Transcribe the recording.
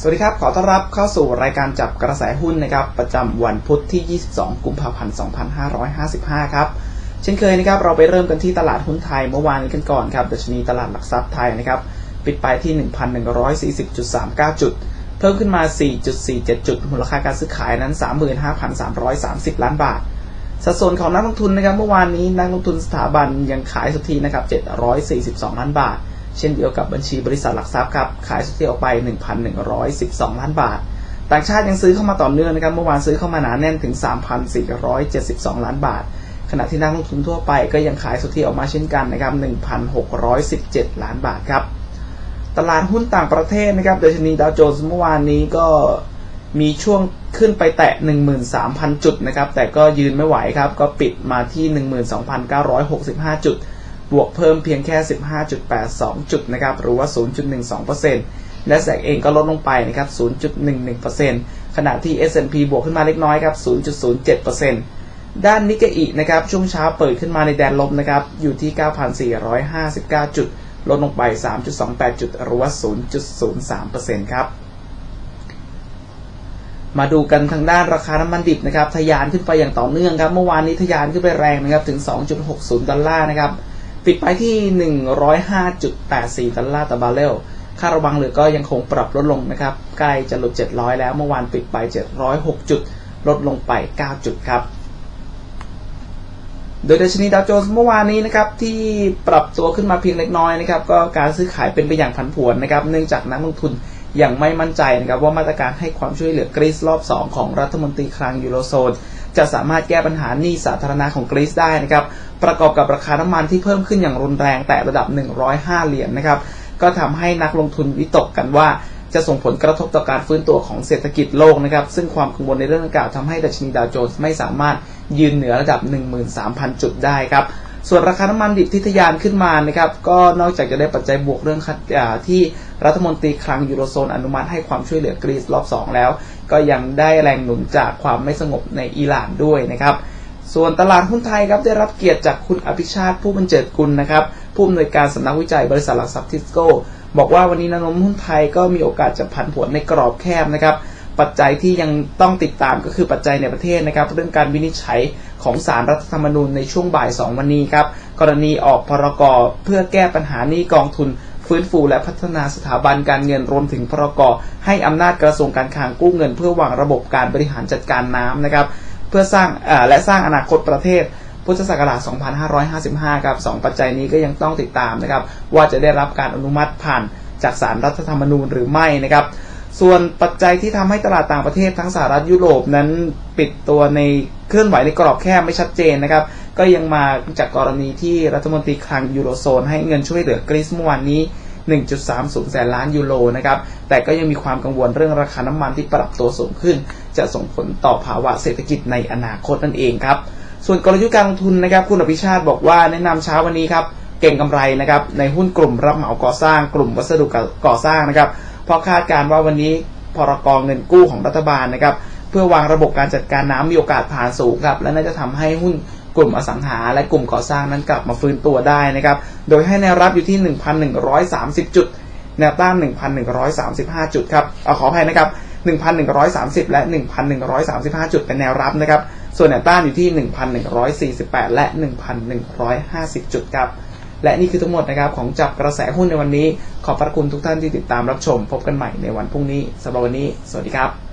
สวัสดีครับ ขอต้อนรับเข้าสู่รายการจับกระแสหุ้นนะครับ ประจำวันพุธที่ 22 กุมภาพันธ์ 2555 ครับ เช่นเคยนะครับ เราไปเริ่มกันที่ตลาดหุ้นไทยเมื่อวานนี้กันก่อนครับดัชนีตลาดหลักทรัพย์ไทยนะครับ ปิดไปที่ 1,140.39 จุด เพิ่มขึ้นมา 4.47 จุด มูลค่าการซื้อขายนั้น 35,330 ล้านบาท สัดส่วนของนักลงทุนนะครับ เมื่อวานนี้นักลงทุนสถาบันยังขายสุทธินะครับ 742 ล้านบาท เช่นเดียวกับบัญชีบริษัทหลักทรัพย์ครับขายสุทธิออกไป 1,112 ล้านบาท ต่างชาติยังซื้อเข้ามาต่อเนื่องนะครับเมื่อวานซื้อเข้ามาหนาแน่นถึง 3,472 ล้านบาท ขณะที่นักลงทุนทั่วไปก็ยังขายสุทธิออกมาเช่นกันนะครับ1,617 ล้านบาทครับตลาดหุ้นต่างประเทศนะครับดัชนีดาวโจนส์เมื่อวานนี้ก็มีช่วงขึ้นไปแตะ 13,000 จุดนะครับ แต่ก็ยืนไม่ไหวครับ ก็ปิดมาที่ 12,965 จุด บวกเพิ่มเพียงแค่ 15.82 จุดนะครับ หรือว่า 0.12%และแสกเองก็ลดลงไปนะครับ 0.11%ขณะที่ S&P บวกขึ้นมาเล็กน้อยครับ 0.07%ด้านนิกเกอินะครับ ช่วงเช้าเปิดขึ้นมาในแดนลบนะครับ อยู่ที่ 9,459 จุด ลดลงไป 3.28 จุด หรือว่า 0.03%ครับมาดูกันทางด้านราคาน้ำมันดิบนะครับทะยานขึ้นไปอย่างต่อเนื่องครับ เมื่อวานนี้ทะยานขึ้นไปแรงนะครับถึง 2.60 ดอลลาร์นะครับ ปิดไปที่ 105.84ดอลลาร์ต่อบาร์เรล ค่าระวังเหลือก็ยังคงปรับลดลงนะครับ ใกล้จะหลุด 700 แล้ว เมื่อวานปิดไป 706 จุด ลดลงไป 9 จุดครับ โดยดัชนีดาวโจนส์เมื่อวานนี้นะครับที่ปรับตัวขึ้นมาเพียงเล็กน้อยนะครับ ก็การซื้อขายเป็นไปอย่างผันผวนนะครับ เนื่องจากนักลงทุนยังไม่มั่นใจนะครับว่ามาตรการให้ความช่วยเหลือกรีซรอบ 2 ของรัฐมนตรีคลังยูโรโซนจะสามารถแก้ปัญหาหนี้สาธารณะของกรีซได้นะครับ ประกอบกับราคาน้ำมันที่เพิ่มขึ้นอย่างรุนแรงแต่ระดับ 105 เหรียญนนะครับ ก็ทำให้นักลงทุนวิตกกันว่าจะส่งผลกระทบต่อการฟื้นตัวของเศรษฐกิจโลกนะครับ ซึ่งความกังวลในเรื่องดังกล่าวทำให้ดัชนีดาวโจนส์ไม่สามารถยืนเหนือระดับ 13,000 จุดได้ครับ ส่วนราคาน้ำมันดิบที่ทะยานขึ้นมานะครับ ก็นอกจากจะได้ปัจจัยบวกเรื่องที่รัฐมนตรีคลังยูโรโซนอนุมัติให้ความช่วยเหลือกรีซรอบ 2 แล้ว ก็ยังได้แรงหนุนจากความไม่สงบในอิหร่านด้วยนะครับ ส่วนตลาดหุ้นไทยครับได้รับเกียรติจากคุณอภิชาติผู้บรรเจิดกุลนะครับผู้อำนวยการสำนักวิจัยบริษัทหลักทรัพย์ทิสโก้บอกว่าวันนี้แนวโน้มหุ้นไทยก็มีโอกาสจะผันผวนในกรอบแคบนะครับปัจจัยที่ยังต้องติดตามก็คือปัจจัยในประเทศนะครับ เรื่องการวินิจฉัยของสารรัฐธรรมนูญในช่วงบ่าย 2 วันนี้ครับ กรณีออกพรกเพื่อแก้ปัญหานี้กองทุน ฟื้นฟูและพัฒนาสถาบันการเงินรวมถึงพรกให้อำนาจกระทรวงการคลังกู้เงิน เพื่อวางระบบการบริหารจัดการน้ำนะครับ เพื่อสร้างและสร้างอนาคตประเทศพุทธศักราช 2555 ครับสองปัจจัยนี้ก็ยังต้องติดตามนะครับ ว่าจะได้รับการอนุมัติผ่านจากสารรัฐธรรมนูญหรือไม่นะครับ ส่วนปัจจัยที่ทำให้ตลาดต่างประเทศทั้งสหรัฐยุโรปนั้นปิดตัวในเคลื่อนไหวในกรอบแคบไม่ชัดเจนนะครับ ก็ยังมาจากกรณีที่รัฐมนตรีคลังยูโรโซนให้เงินช่วยเหลือกรีซเมื่อวานนี้ 1.30 แสนล้านยูโรนะครับ แต่ก็ยังมีความกังวลเรื่องราคาน้ำมันที่ปรับตัวสูงขึ้น จะส่งผลต่อภาวะเศรษฐกิจในอนาคตนั่นเองครับ ส่วนกลยุทธ์การลงทุนนะครับ คุณอภิชาติบอกว่าแนะนำเช้าวันนี้ครับ เก่งกำไรนะครับ ในหุ้นกลุ่มรับเหมาก่อสร้าง กลุ่มวัสดุก่อสร้างนะครับ เพราะคาดการณ์ว่าวันนี้พรกองเงินกู้ของรัฐบาลนะครับ เพื่อวางระบบการจัดการน้ำมีโอกาสผ่านสูงครับ และน่าจะทำให้หุ้น กลุ่มอสังหา และกลุ่มก่อสร้างนั้นกลับมาฟื้นตัวได้นะครับ โดยให้แนวรับอยู่ที่ 1,130 จุด แนวต้าน 1,135 จุดครับเอาขออภัยนะครับ 1,130 และ 1,135 จุดเป็นแนวรับนะครับ ส่วนแนวต้านอยู่ที่ 1,148 และ 1,150 จุดครับ และนี่คือทั้งหมดนะครับของจับกระแสหุ้นในวันนี้ ขอบพระคุณทุกท่านที่ติดตามรับชม พบกันใหม่ในวันพรุ่งนี้สำหรับวันนี้ สวัสดีครับ